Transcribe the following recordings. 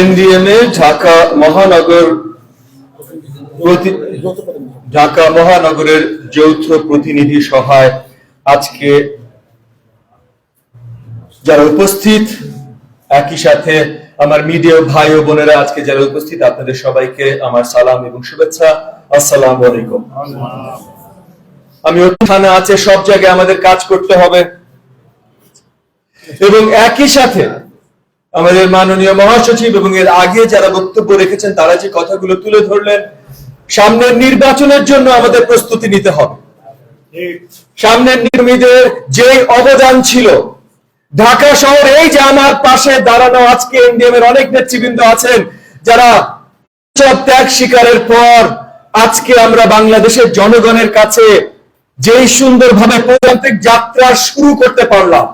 NDMA, Dhaka মহানগর ঢাকা মহানগরের যৌথ প্রতিনিধি সভায় আজকে যারা উপস্থিত, একই সাথে আমার মিডিয়া ভাই ও বোনেরা আজকে যারা উপস্থিত, আপনাদের সবাইকে আমার সালাম এবং শুভেচ্ছা। আসসালাম আলাইকুম। আমি ওখানে আছে, সব জায়গায় আমাদের কাজ করতে হবে। এবং একই সাথে আমাদের মাননীয় মহাসচিব এবং এর আগে যারা বক্তব্য রেখেছেন, তারা যে কথাগুলো তুলে ধরলেন, সামনের নির্বাচনের জন্য আমাদের প্রস্তুতি নিতে হবে। সামনের নির্মীদের যে অবদান ছিল, ঢাকা শহর এই যে আমার পাশে দাঁড়ানো, আজকে এনডিএম এর অনেক নেতৃবৃন্দ আছেন, যারা সব ত্যাগ শিকারের পর আজকে আমরা বাংলাদেশের জনগণের কাছে যেই সুন্দরভাবে প্রজাতান্ত্রিক যাত্রা শুরু করতে পারলাম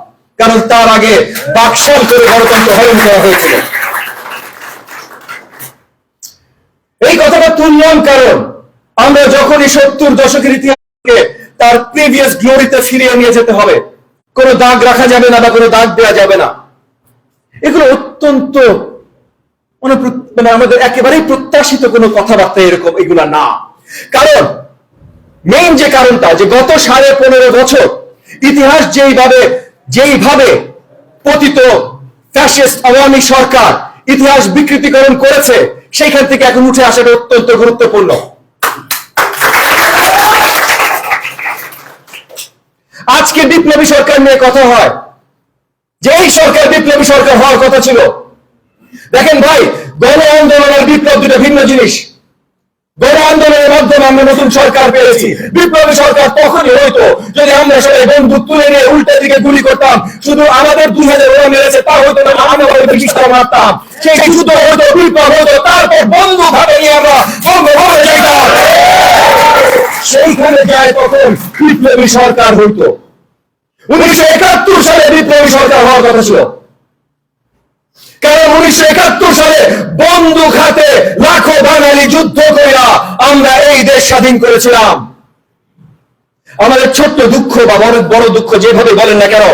কারণ তার আগে বাকশাল করে গণতন্ত্র হরণ দেওয়া হয়েছিল। এই কথাটা তুললাম কারণ আমরা যখনই সত্তর দশকের ইতিহাসকে তার প্রিভিয়াস গ্লোরিতে ফিরিয়ে নিয়ে যেতে হবে, কোনো দাগ রাখা যাবে না বা কোনো দাগ দেওয়া যাবে না। এগুলো অত্যন্ত মানে আমাদের একেবারেই প্রত্যাশিত কোনো কথাবার্তা এরকম এগুলা না। কারণ মেইন যে কারণটা, যে গত সাড়ে পনেরো বছর ইতিহাস যেইভাবে যেইভাবে পতিত ফ্যাসিস্ট আওয়ামী সরকার ইতিহাস বিকৃতিকরণ করেছে, সেইখান থেকে এখন উঠে আসাটা অত্যন্ত গুরুত্বপূর্ণ। আজকে বিপ্লবী সরকার নিয়ে কথা হয়। যে এই সরকার বিপ্লবী সরকার হওয়ার কথা ছিল। দেখেন ভাই, গণ আন্দোলন আর বিপ্লব দুটো ভিন্ন জিনিস। গণ আন্দোলনের মাধ্যমে আমরা নতুন সরকার পেয়েছি। বিপ্লবী সরকার তখনই হইতো যদি আমরা সবাই বন্দুক তুলে নিয়ে উল্টা দিকে গুলি করতাম। শুধু আমাদের দুই হাজার ওরা মেরেছে, তা হইতো না আমরা মারতাম। সেই যুদ্ধ হইতো, বিপ্লব হইতো, তারপর বন্দুক হাতে নিয়ে আমরা যাইতাম সেইখানে যায় তখন বিপ্লবী সরকার হইতো। উনিশশো একাত্তর সালে বিপ্লবী সরকার হওয়ার কথা ছিল। কারণ উনিশশো একাত্তর সালে বন্দুক হাতে লাখো বাঙালি যুদ্ধ করিয়া আমরা এই দেশ স্বাধীন করেছিলাম। আমাদের ছোট্ট দুঃখ বা বড় বড় দুঃখ যেভাবে বলেন না কেন,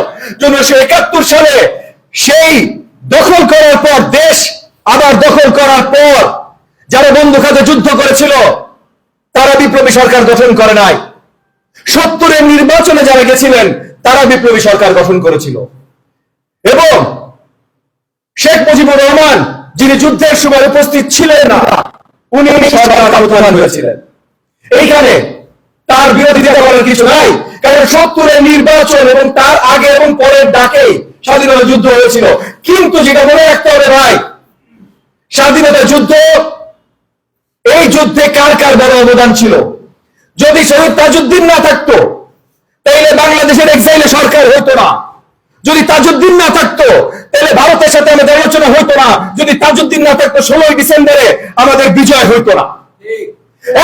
উনিশশো একাত্তর সালে সেই দখল করার পর, দেশ আবার দখল করার পর যারা বন্দুক হাতে যুদ্ধ করেছিল, তারা বিপ্লবী সরকার গঠন করে নাই। সত্তরের নির্বাচনে যারা গেছিলেন, তারা বিপ্লবী সরকার গঠন করেছিল। এবং শেখ মুজিবুর রহমান যিনি যুদ্ধের সময় উপস্থিত ছিলেন না উনি সরকার হয়েছিলেন এইখানে তার বিরোধিতা করার কিছু নাই কারণ সত্তরের নির্বাচন এবং তার আগে এবং পরের ডাকে স্বাধীনতা যুদ্ধ হয়েছিল। কিন্তু যেটা মনে রাখতে হবে ভাই স্বাধীনতা যুদ্ধ এই যুদ্ধে কার কার বড় অবদান ছিল? যদি শহীদ তাজউদ্দিন না থাকতো তাইলে বাংলাদেশের এক্সাইলে সরকার হতো না। যদি তাজউদ্দিন না থাকতো তাহলে ভারতের সাথে আমাদের আলোচনা হতো না। যদি তাজউদ্দিন না থাকতো, ষোলোই ডিসেম্বরে আমাদের বিজয় হতো না।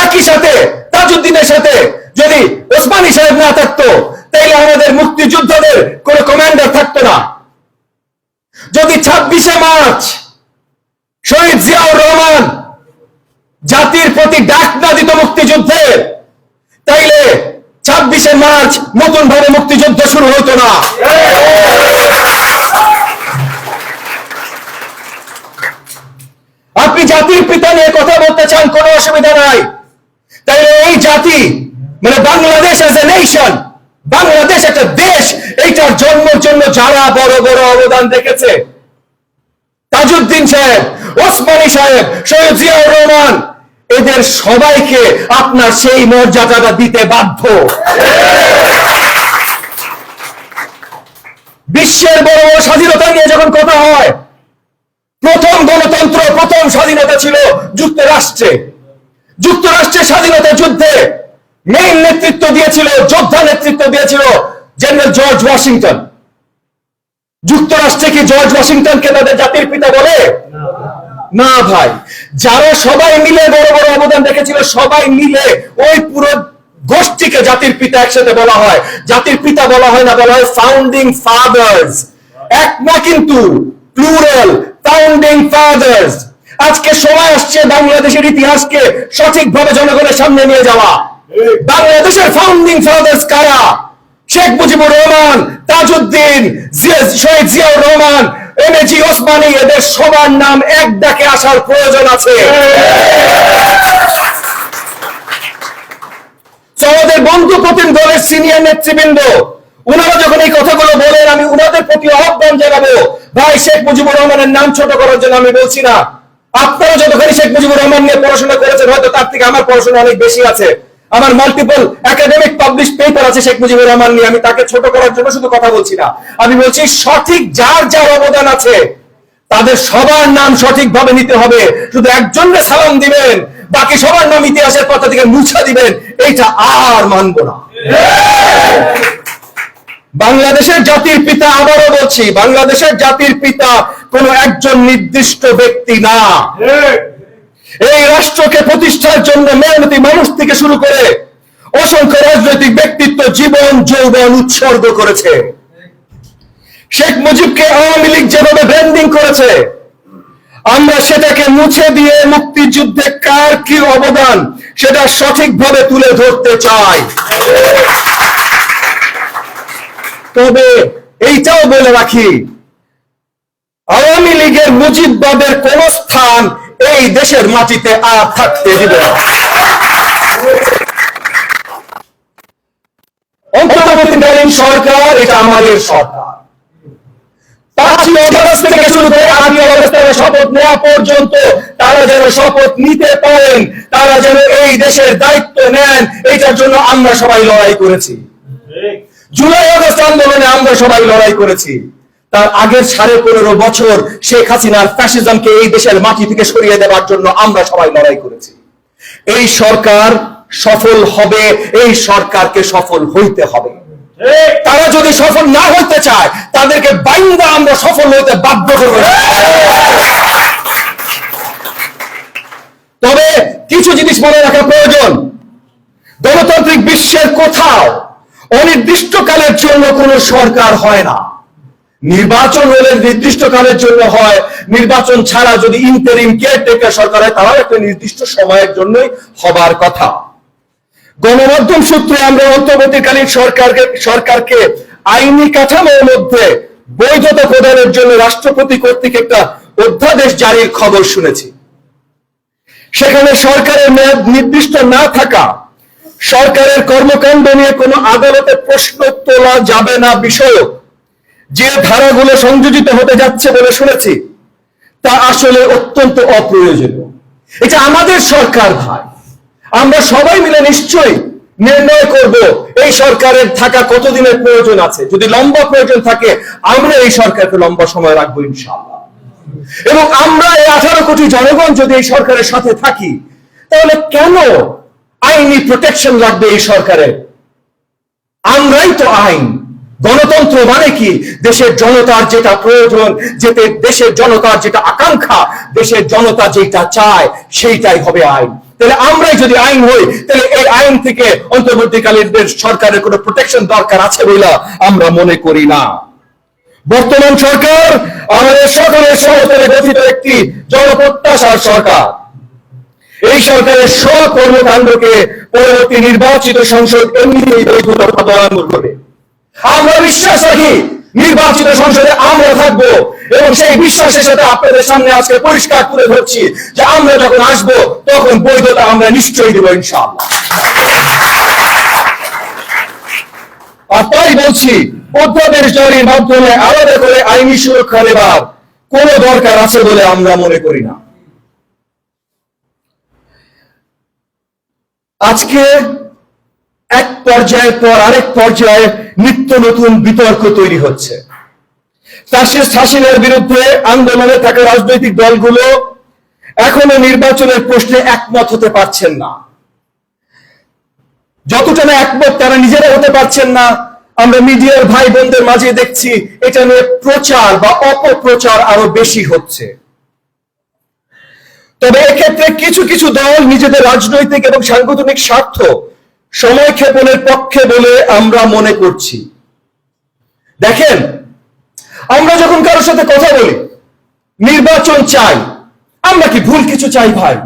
একই সাথে তাজউদ্দিনের সাথে যদি ওসমানী সাহেব না থাকতো তাইলে আমাদের মুক্তিযুদ্ধদের কোনো কমান্ডার থাকতো না। যদি ছাব্বিশে মার্চ শহীদ জিয়াউর রহমান জাতির প্রতি ডাক না দিত মুক্তিযুদ্ধে, তাইলে ছাব্বিশে মার্চ নতুন ভাবে মুক্তিযুদ্ধ শুরু হতো না। আপনি জাতির পিতা নিয়ে কথা বলতে চান, কোনো অসুবিধা নাই। তাইলে এই জাতি মানে Bangladesh as a nation Bangladesh একটা দেশ, এইটার জন্মের জন্য যারা বড় বড় অবদান রেখেছে। তাজউদ্দিন সাহেব, ওসমানী সাহেব সৈয়দ জিয়াউর রহমান, এদের সবাইকে আপনার সেই মর্যাদাটা দিতে বাধ্য। বিশ্বের বড় বড় স্বাধীনতা নিয়ে যখন কথা হয় প্রথম গণতন্ত্র, প্রথম স্বাধীনতা ছিল যুক্তরাষ্ট্রে। যুক্তরাষ্ট্রের স্বাধীনতা যুদ্ধে মেইন নেতৃত্ব দিয়েছিল, যোদ্ধা নেতৃত্ব দিয়েছিল জেনারেল জর্জ ওয়াশিংটন যুক্তরাষ্ট্রে কি জর্জ ওয়াশিংটনকে তাদের জাতির পিতা বলে? না ভাই। যারা সবাই মিলে বড় বড় অবদান রেখেছিল, সবাই মিলে ওই পুরো গোষ্ঠীকে জাতির পিতা একসাথে বলা হয়। জাতির পিতা বলা হয় না, বলা হয় ফাউন্ডিং ফাদার্স এক না কিন্তু প্লুরাল ফাউন্ডিং ফাদার্স আজকে সময় আসছে বাংলাদেশের ইতিহাসকে সঠিকভাবে জনগণের সামনে নিয়ে যাওয়া। বাংলাদেশের ফাউন্ডিং ফাদার্স কারা? শেখ মুজিবুর রহমান, তাজউদ্দিন শহীদ জিয়াউর রহমান, এমএজি ওসমানী, এদের সবার নাম এক ডাকে আসার প্রয়োজন আছে। আমাদের বন্ধু প্রতিম দলের সিনিয়র নেতৃবৃন্দ ওনারা যখন এই কথাগুলো বলেন, আমি ওনাদের প্রতি আহ্বান জানাব। ভাই, শেখ মুজিবুর রহমানের নাম ছোট করার জন্য আমি বলছি না। আপনারা যতখানি শেখ মুজিবুর রহমান নিয়ে পড়াশোনা করেছেন, হয়তো তার থেকে আমার পড়াশোনা অনেক বেশি আছে। আমার মাল্টিপল একাডেমিক পাবলিশ পেপার আছে শেখ মুজিবুর রহমান নিয়ে, আমি তাকে ছোট করার জন্য শুধু কথা বলছি না। আমি বলছি, সঠিক যার যার অবদান আছে, তাদের সবার নাম সঠিকভাবে নিতে হবে। শুধু একজনকে সালাম দিবেন, বাকি সবার নাম ইতিহাসের পাতা থেকে মুছা দিবেন, এইটা আর মানব না। বাংলাদেশের জাতির পিতা আবারও বলছি, বাংলাদেশের জাতির পিতা কোন একজন নির্দিষ্ট ব্যক্তি না। এই রাষ্ট্রকে প্রতিষ্ঠার জন্য মেহনতি মানুষ থেকে শুরু করে অসংখ্য রাজনৈতিক ব্যক্তিত্ব জীবন, যৌবন উৎসর্গ করেছে। শেখ মুজিবকে আওয়ামী লীগ যেভাবে ব্র্যান্ডিং করেছে, আমরা সেটাকে মুছে দিয়ে মুক্তিযুদ্ধে কার কি অবদান, সেটা সঠিকভাবে তুলে ধরতে চাই। তবে এইটাও বলে রাখি, আওয়ামী লীগের মুজিববাদের কোন স্থান এই দেশের মাটিতে আর থাকতে দিবে না। অন্তর্বর্তীকালীন সরকার, এটা আমাদের সরকার। থেকে শুরু করে শপথ নেওয়া পর্যন্ত তারা যেন শপথ নিতে পারেন, তারা যেন এই দেশের দায়িত্ব নেন এটার জন্য আমরা সবাই লড়াই করেছি। জুলাই আগস্ট আন্দোলনে আমরা সবাই লড়াই করেছি। তার আগের সাড়ে পনেরো বছর শেখ হাসিনার ফ্যাসিজমকে এই দেশের মাটি থেকে সরিয়ে দেওয়ার জন্য আমরা সবাই লড়াই করেছি। এই সরকার সফল হবে এই সরকারকে সফল হইতে হবে। তারা যদি সফল না হইতে চায় তাদেরকে বাইন্দা আমরা সফল হইতে বাধ্য করব। তবে কিছু জিনিস মনে রাখা প্রয়োজন। গণতান্ত্রিক বিশ্বের কোথাও অনির্দিষ্টকালের জন্য কোনো সরকার হয় না। নির্বাচন হলে নির্দিষ্ট কালের জন্য হয়। নির্বাচন ছাড়া যদি ইন্টারিম কেয়ারটেকার সরকার হয়, তারাও একটা নির্দিষ্ট সময়ের জন্যই হবার কথা। গণমাধ্যম সূত্রে আমরা অন্তর্বর্তীকালীন সরকারকে সরকারকে আইনি কাঠামোর মধ্যে বৈধতা প্রদানের জন্য রাষ্ট্রপতি কর্তৃক একটা অধ্যাদেশ জারির খবর শুনেছি। সেখানে সরকারের মেয়াদ নির্দিষ্ট না থাকা সরকারের কর্মকাণ্ড নিয়ে কোনো আদালতে প্রশ্ন তোলা যাবে না বিষয়ক। যে ধারাগুলো সংযোজিত হতে যাচ্ছে বলে শুনেছি, তা আসলে অত্যন্ত অপ্রয়োজনীয়। এটা আমাদের সরকার ভাই, আমরা সবাই মিলে নিশ্চয়ই নির্ণয় করব এই সরকারের থাকা কতদিনের প্রয়োজন আছে। যদি লম্বা প্রয়োজন থাকে, আমরা এই সরকারকে লম্বা সময় রাখব ইনশাআল্লাহ। এবং আমরা এই আঠারো কোটি জনগণ যদি এই সরকারের সাথে থাকি, তাহলে কেন আইনি প্রোটেকশন লাগবে এই সরকারের। আমরাই তো আইন। গণতন্ত্র মানে কি? দেশের জনতার যেটা প্রয়োজন, যেতে দেশের জনতার যেটা আকাঙ্ক্ষা, দেশের জনতা যেটা চায়, সেইটাই হবে আইন। তাহলে আমরাই যদি আইন হই, তাহলে এই আইন থেকে অন্তর্বর্তীকালীন সরকারের কোনো প্রোটেকশন দরকার আছে বলে আমরা মনে করি না। বর্তমান সরকার আমাদের সকলের সমতলে গঠিত একটি জনপ্রত্যাশার সরকার। এই সরকারের সব কর্মকাণ্ডকে পরবর্তী নির্বাচিত সংসদ এমনিতেই বৈধতা প্রদান করবে আমরা বিশ্বাস রাখি, নির্বাচিত সংসদে আমরা থাকব এবং সেই বিশ্বাসের সাথে আপনাদের সামনে আজকে পরিষ্কার তুলে ধরছি যে আমরা যখন আসব, তখন বৈধতা আমরা নিশ্চয়ই দেবো ইনশাআল্লাহ। আর তাই বলছি, অধ্যাদেশ জারির মাধ্যমে আলাদা করে আইনি সুরক্ষা নেবার কোন দরকার আছে বলে আমরা মনে করি না। আজকে এক পর্যায়ের পর আরেক পর্যায়ে নিত্য নতুন বিতর্ক তৈরি হচ্ছে। ফ্যাসিস্ট হাসিনার বিরুদ্ধে আন্দোলনে থাকা রাজনৈতিক দলগুলো এখনও নির্বাচনের প্রশ্নে একমত হতে পারছেন না। যতটা না একমত তারা নিজেরা হতে পারছেন না। আমরা মিডিয়ার ভাই বোনদের মাঝে দেখছি এটা নিয়ে প্রচার বা অপপ্রচার আরও বেশি হচ্ছে। তবে এক্ষেত্রে কিছু কিছু দল নিজেদের রাজনৈতিক এবং সাংগঠনিক স্বার্থ সময় ক্ষেপণের পক্ষে বলে আমরা মনে করছি। দেখেন, আমরা যখন কারোর সাথে কথা বলি, নির্বাচন চাই, আমরা কি ভুল কিছু চাই ভাই?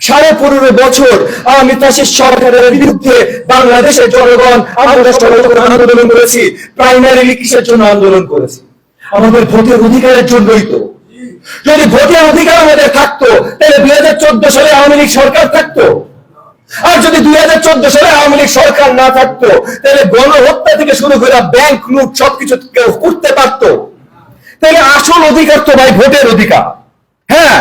সাড়ে পনেরো বছর আমি তাসির সরকারের বিরুদ্ধে বাংলাদেশের জনগণ আমরা আন্দোলন করেছি প্রাইমারি কিসের জন্য আন্দোলন করেছি? আমাদের ভোটের অধিকারের জন্যই তো। যদি ভোটের অধিকার আমাদের থাকতো, তাহলে দুই হাজার চোদ্দ সালে আওয়ামী লীগ সরকার থাকতো। আর যদি দুই হাজার চোদ্দ সালে আওয়ামী লীগ সরকার না থাকতো, তাহলে গণহত্যা থেকে শুরু করে ব্যাংক লুট সবকিছু কেউ করতে পারতো। তাহলে আসল অধিকার তো ভাই ভোটের অধিকার। হ্যাঁ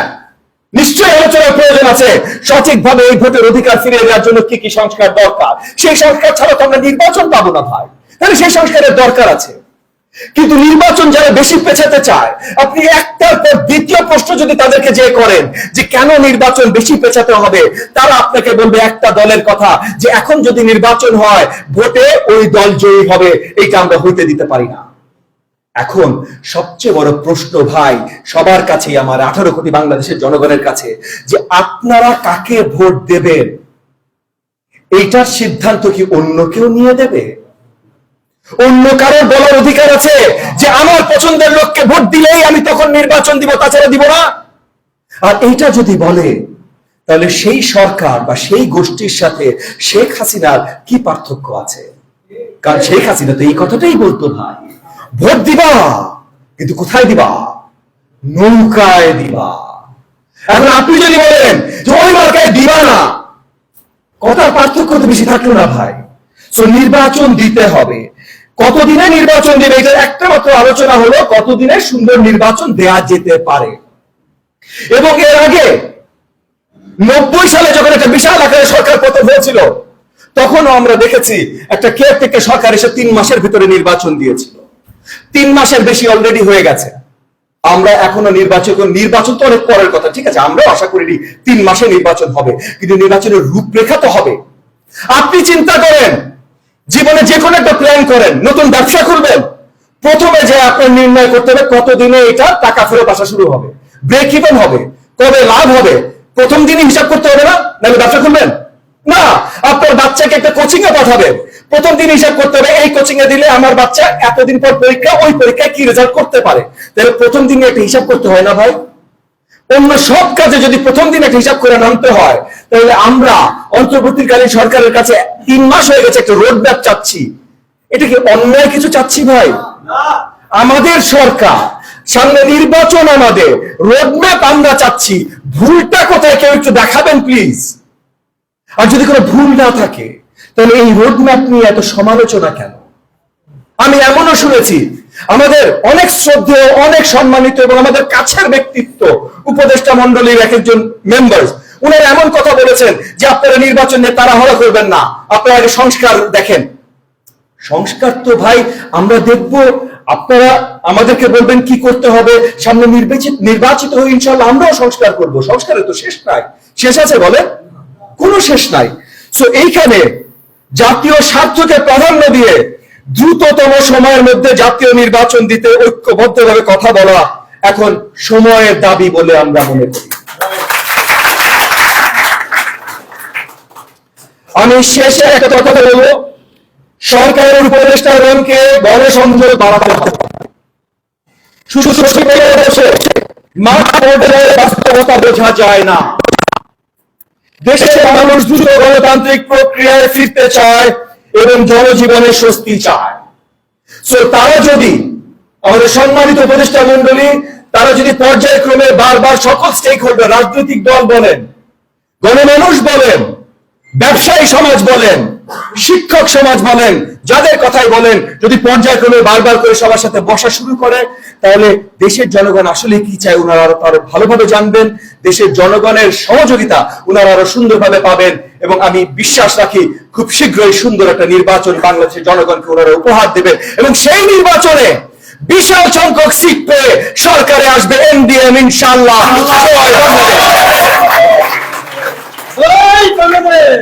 নিশ্চয়ই আলোচনার প্রয়োজন আছে। সঠিকভাবে এই ভোটের অধিকার ফিরিয়ে দেওয়ার জন্য কি কি সংস্কার দরকার? সেই সংস্কার ছাড়া তো আমরা নির্বাচন পাবো না ভাই। তাহলে সেই সংস্কারের দরকার আছে। কিন্তু নির্বাচন যারা বেশি পেছাতে চায়, আপনি একটার পর দ্বিতীয় প্রশ্ন যদি তাদেরকে যে করেন যে কেন নির্বাচন বেশি পেছাতে হবে, তারা আপনাকে বলবে একটা দলের কথা যে এখন যদি নির্বাচন হয়, ভোটে ওই দল জয়ী হবে, এইটা আমরা হইতে দিতে পারি না। এখন সবচেয়ে বড় প্রশ্ন ভাই, সবার কাছেই আমার, আঠারো কোটি বাংলাদেশের জনগণের কাছে, যে আপনারা কাকে ভোট দেবেন? এইটার সিদ্ধান্ত কি অন্য কেউ নিয়ে দেবে? অন্য কারোর বলার অধিকার আছে যে আমার পছন্দের লোককে ভোট দিলেই আমি তখন নির্বাচন দিব, তাছাড়া দিব না। আর এইটা যদি বলে, তাহলে সেই সরকার বা সেই গোষ্ঠীর সাথে শেখ হাসিনার কি পার্থক্য আছে? কারণ শেখ হাসিনা তো এই কথাটাই বলতো ভাই ভোট দিবা, কিন্তু কোথায় দিবা? নৌকায় দিবা। এখন আপনি যদি বলেন যে ওই মার্কায় দিবা না, কথার পার্থক্য তো বেশি থাকল না ভাই। সো নির্বাচন দিতে হবে। কতদিনে নির্বাচন দেবে? এটা একটা মাত্র আলোচনা হলো কতদিনে সুন্দর নির্বাচন দেয়া যেতে পারে। এবং এর আগে নব্বই সালে যখন একটা বিশাল আকারে সরকার পতন হয়েছিল, তখনও আমরা দেখেছি একটা কেয়ার থেকে সরকার এসে তিন মাসের ভিতরে নির্বাচন দিয়েছিল। তিন মাসের বেশি অলরেডি হয়ে গেছে। আমরা এখনও নির্বাচন নির্বাচন তো অনেক পরের কথা, ঠিক আছে? আমরাও আশা করিনি তিন মাসে নির্বাচন হবে, কিন্তু নির্বাচনের রূপরেখা তো হবে। আপনি চিন্তা করেন জীবনে যে কোনো একটা প্ল্যান করেন, নতুন ব্যবসা করবেন প্রথমে যে আপনার নির্ণয় করতে হবে কতদিনে এটা টাকা ফেরত আসা শুরু হবে। ব্রেক ইভেন হবে। কবে লাভ হবে? প্রথম দিনই হিসাব করতে হবে না? নাহলে ব্যবসা খুলবেন? না। আপনার বাচ্চাকে একটা কোচিং এ পাঠাবেন। প্রথম দিন হিসাব করতে হবে, এই কোচিং এ দিলে আমার বাচ্চা এতদিন পর পরীক্ষা, ওই পরীক্ষায় কি রেজাল্ট করতে পারে? তাহলে প্রথম দিনে একটা হিসাব করতে হয় না ভাই? অন্য সব কাজে যদি প্রথম দিন একটা হিসাব করে নামতে হয়, তাহলে আমরা অন্তর্বর্তীকালীন সরকারের কাছে তিন মাস হয়ে গেছে একটা রোড ম্যাপ চাচ্ছি। এটা কি অন্যায় কিছু চাচ্ছি ভাই? আমাদের সরকার, সামনে নির্বাচন আমাদের রোডম্যাপ আমরা চাচ্ছি। ভুলটা কোথায় কেউ একটু দেখাবেন প্লিজ আর যদি কোনো ভুল না থাকে, তাহলে এই রোডম্যাপ নিয়ে এত সমালোচনা কেন? আমি এমনও শুনেছি আমাদের অনেক শ্রদ্ধেয়, অনেক সম্মানিত এবং আমাদের কাছের ব্যক্তিত্ব উপদেষ্টা মন্ডলীর এক একজন মেম্বার উনারা এমন কথা বলেছেন যে আপনারা নির্বাচন নিয়ে তাড়াহুড়া করবেন না। আপনারা আগে সংস্কার দেখেন। সংস্কার তো ভাই, আমরা দেখব। আপনারা আমাদেরকে বলবেন কি করতে হবে। সামনে নির্বাচিত নির্বাচিত হয়ে ইনশাল্লাহ আমরাও সংস্কার করব। সংস্কারের তো শেষ নাই। শেষ আছে বলে কোনো শেষ নাই। সো এইখানে জাতীয় স্বার্থকে প্রাধান্য দিয়ে দ্রুততম সময়ের মধ্যে জাতীয় নির্বাচন দিতে ঐক্যবদ্ধভাবে কথা বলা এখন সময়ের দাবি বলে আমরা মনে করি। আমি শেষে একটা কথা বলব। সরকারের উপদেষ্টা রনকে গণসংযোগ বাড়াতে বোঝা যায় না। দেশের মানুষ দ্রুত গণতান্ত্রিক প্রক্রিয়ায় ফিরতে চায়। এবং জনজীবনে স্বস্তি চায়। তারা যদি আমাদের সম্মানিত উপদেষ্টা মন্ডলী তারা যদি পর্যায়ক্রমে বারবার সকল স্টেক হোল্ডার রাজনৈতিক দল বলেন, গণমানুষ বলেন, ব্যবসায়ী সমাজ বলেন, শিক্ষক সমাজ বলেন যাদের কথাই বলেন, যদি পর্যায়ক্রমে বারবার করে সবার সাথে বসা শুরু করে, তাহলে দেশের জনগণ আসলে কি চায় ওনারা আরও আরও ভালোভাবে জানবেন, দেশের জনগণের সহযোগিতা ওনারা আরও সুন্দরভাবে পাবেন, এবং আমি বিশ্বাস রাখি খুব শীঘ্রই সুন্দর একটা নির্বাচন বাংলাদেশের জনগণকে ওনারা উপহার দেবেন, এবং সেই নির্বাচনে বিশাল সংখ্যক সিট পেয়ে সরকারে আসবে এনডিএম ইনশাল্লাহ বাংলাদেশ